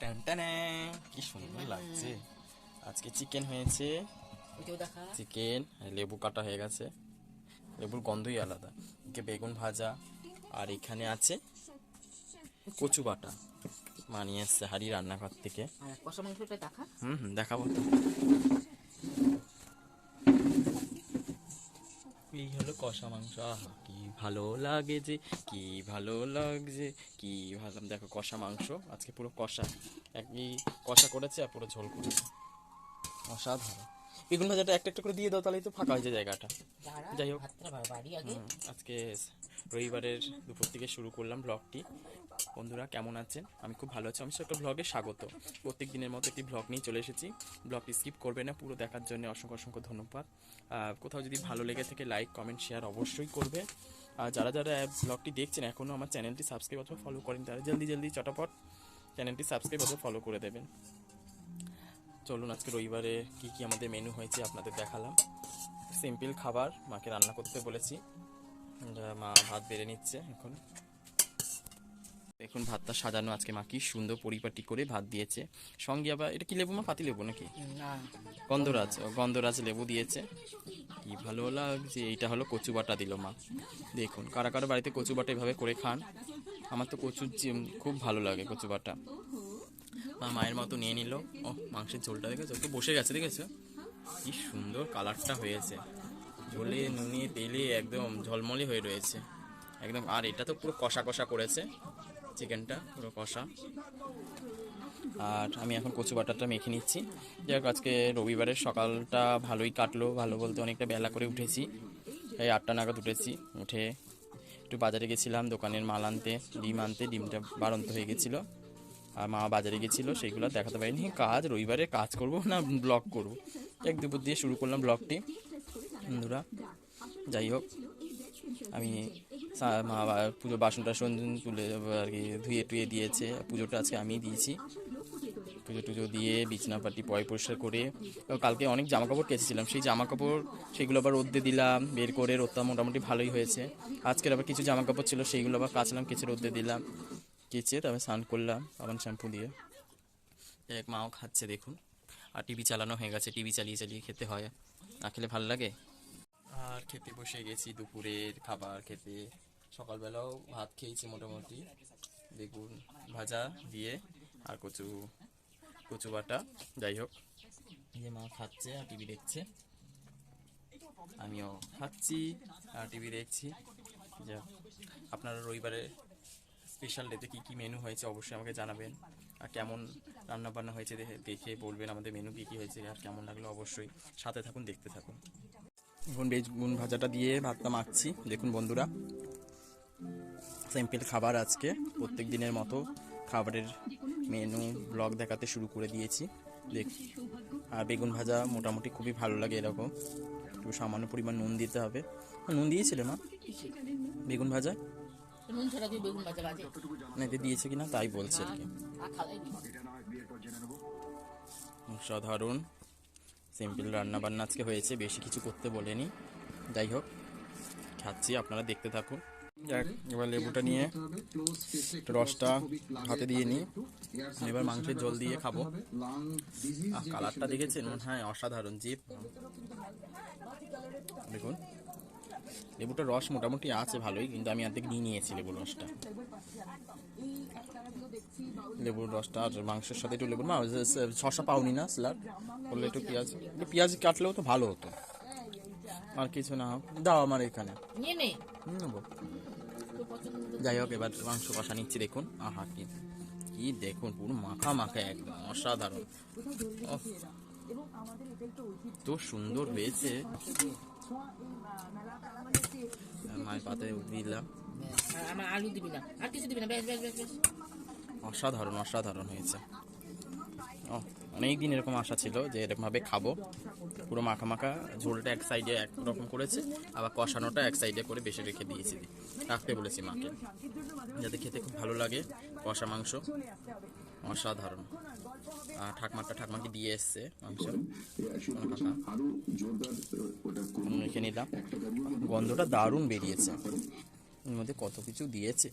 টান কি সুন্দর লাগছে। আজকে চিকেন হয়েছে। চিকেন লেবু কাটা হয়ে গেছে। লেবুর গন্ধই আলাদা। একে বেগুন ভাজা। আর এখানে আছে কচু বাটা। মানিয়ে এসছে হাড়ি রান্নাঘর থেকে। হুম দেখাবো তো। কষা মাংস, আহা, কি ভালো লাগে যে, কি ভালো লাগছে, কি ভালো দেখো, কষা মাংস, আজকে পুরো কষা। একই কষা করেছে আর পুরো ঝোল করেছে। অসাধারণ। বেগুন ভাজাটা একটা একটা করে দিয়ে দাও তাহলেই তো ফাঁকা হয়েছে জায়গাটা। যাই হোক। আজকে রবিবারের দুপুর থেকে শুরু করলাম ব্লগটি। বন্ধুরা কেমন আছেন? আমি খুব ভালো আছি। আমি একটা ব্লগে স্বাগত। প্রত্যেক দিনের মতো একটি ব্লগ নিয়ে চলে এসেছি। ব্লগটি স্কিপ করবে না পুরো দেখার জন্য অসংখ্য অসংখ্য ধন্যবাদ। কোথাও যদি ভালো লেগে থাকে লাইক কমেন্ট শেয়ার অবশ্যই করবে। আর যারা যারা ব্লগটি দেখছেন এখনও আমার চ্যানেলটি সাবস্ক্রাইব অথবা ফলো করেন তারা জলদি জলদি চটাপট চ্যানেলটি সাবস্ক্রাইব অথবা ফলো করে দেবেন। চলুন আজকে রবিবারে কি কি আমাদের মেনু হয়েছে আপনাদের দেখালাম। সিম্পল খাবার মাকে রান্না করতে বলেছি। মা ভাত বেড়ে নিচ্ছে এখন। দেখুন ভাতটা সাজানো আজকে মা কি সুন্দর পরিপাটি করে ভাত দিয়েছে। সঙ্গে আবার এটা কি লেবু মা? পাতি লেবু নাকি? গন্ধরাজ গন্ধরাজ লেবু দিয়েছে। কি ভালো লাগছে এইটা হলো কচু বাটা দিল মা। দেখুন কারা কারা বাড়িতে কচু বাটা এভাবে করে খান আমার তো কচুর খুব ভালো লাগে কচু বাটা। মা মায়ের মতো নিয়ে নিল। ও মাংসের ঝোলটা দেখেছ? তো বসে গেছে, দেখেছ? কি সুন্দর কালারটা হয়েছে। ঝোলে, নুনে, তেলে একদম ঝলমলে হয়ে রয়েছে। একদম, আর এটা তো পুরো কষা কষা করেছে। চিকেনটা পুরো কষা। আর আমি এখন কচু বাটারটা মেখে নিচ্ছি। যাই আজকে রবিবারের সকালটা ভালোই কাটলো। ভালো বলতে অনেকটা বেলা করে উঠেছি। এই আটটা নাগাদ উঠেছি। উঠে একটু বাজারে গেছিলাম, দোকানের মাল আনতে, ডিম আনতে। ডিমটা বাড়ন্ত হয়ে গেছিল। আর মা বাজারে গেছিল সেইগুলো দেখাতে পারিনি। কাজ, রবিবারে কাজ করব না ব্লগ করব। এক দুপুর দিয়ে শুরু করলাম ব্লগটি বন্ধুরা, যাই হোক, আমি মা বা- পুজো বাসন টাসন তুলে, আর কি, ধুয়ে টুয়ে দিয়েছে। পুজোটা আজকে আমি দিয়েছি। পুজো টুজো দিয়ে বিছনা পাটি পয় পরিষ্কার করে কালকে অনেক জামা কাপড় কেচেছিলাম। সেই জামা কাপড় সেগুলো আবার রোদ্দে দিলাম, বের করে, রোদটা মোটামুটি ভালোই হয়েছে। আজকের আবার কিছু জামা কাপড় ছিল সেইগুলো আবার কাচলাম, কেচে রোদ্দে দিলাম। কেচে তারপরে স্নান করলাম আবার শ্যাম্পু দিয়ে। এক মাও খাচ্ছে, দেখুন। আর টিভি চালানো হয়ে গেছে, টিভি চালিয়ে চালিয়ে খেতে হয়। না খেলে ভালো লাগে? আর খেতে বসে গেছি দুপুরের খাবার খেতে। সকালবেলাও ভাত খেয়েছি মোটামুটি। বেগুন ভাজা দিয়ে আর কচু কচু বাটা, যাই হোক। যে মা খাচ্ছে আর টিভি দেখছে। আমিও খাচ্ছি আর টিভি দেখছি। যা আপনারা রবিবারে স্পেশাল ডেতে কী কী মেনু হয়েছে অবশ্যই আমাকে জানাবেন। আর কেমন রান্না বান্না হয়েছে দেখে বলবেন আমাদের মেনু কী কী হয়েছে আর কেমন লাগল অবশ্যই সাথে থাকুন, দেখতে থাকুন। এখন বেগুন ভাজাটা দিয়ে ভাতটা মাখছি, দেখুন বন্ধুরা। সিম্পল খাবার আজকে, প্রত্যেক দিনের মতো খাবারের মেনু ব্লগ দেখাতে শুরু করে দিয়েছি। দেখ, আর বেগুন ভাজা মোটামুটি খুবই ভালো লাগে এরকম। একটু সামান্য পরিমাণ নুন দিতে হবে। নুন দিয়েছিলে মা? বেগুন ভাজা? নুন ছাড়া দিয়ে বেগুন ভাজা বাজে না এতে দিয়েছে কিনা তাই বলছে আর কি। সাধারণ সিম্পল রান্না বান্না আজকে হয়েছে বেশি কিছু করতে বলেনি। যাই হোক খাচ্ছি আপনারা দেখতে থাকুন। এবার লেবুটা নিয়ে রসটা হাতে দিয়ে নিই। এবার মাংসের জল দিয়ে খাব। কালারটা দেখেছেন? হ্যাঁ অসাধারণ জিপ। দেখুন। লেবুটার রস মোটামুটি আছে ভালোই কিন্তু আমি অর্ধেক নিয়ে নিয়েছি লেবুর রসটা। লেবুর রসটা আর মাংসের সাথে একটু লেবুর মা শসা পাওনি না স্যালাড করলে একটু পেঁয়াজ একটু পেঁয়াজ কাটলেও তো ভালো হতো। আর কিছু না হোক দাও আমার এখানে। নেব। যাই হোক এবার মাংস কষা নিচ্ছি দেখুন। আহা কি কি দেখুন পুরো মাখা মাখা একদম অসাধারণ। তো সুন্দর হয়েছে। মায়ের পাতে দিলাম। আমার আলু দিবি না। আর কিছু দিবি না। বেশ বেশ বেশ বেশ। অসাধারণ অসাধারণ হয়েছে। ও অনেক দিন এরকম আশা ছিল যে এরকমভাবে খাব। পুরো মাখা মাখা ঝোলটা এক সাইডে এক রকম করেছে আবার কষানোটা এক সাইডে করে বেশি রেখে দিয়েছি। রাখতে বলেছি মাকে যাতে খেতে খুব ভালো লাগে কষা মাংস। অসাধারণ। আর ঠাকমাটা ঠাকমাকে দিয়ে এসছে রেখে নিলাম। গন্ধটা দারুণ বেরিয়েছে। এর মধ্যে কত কিছু দিয়েছে।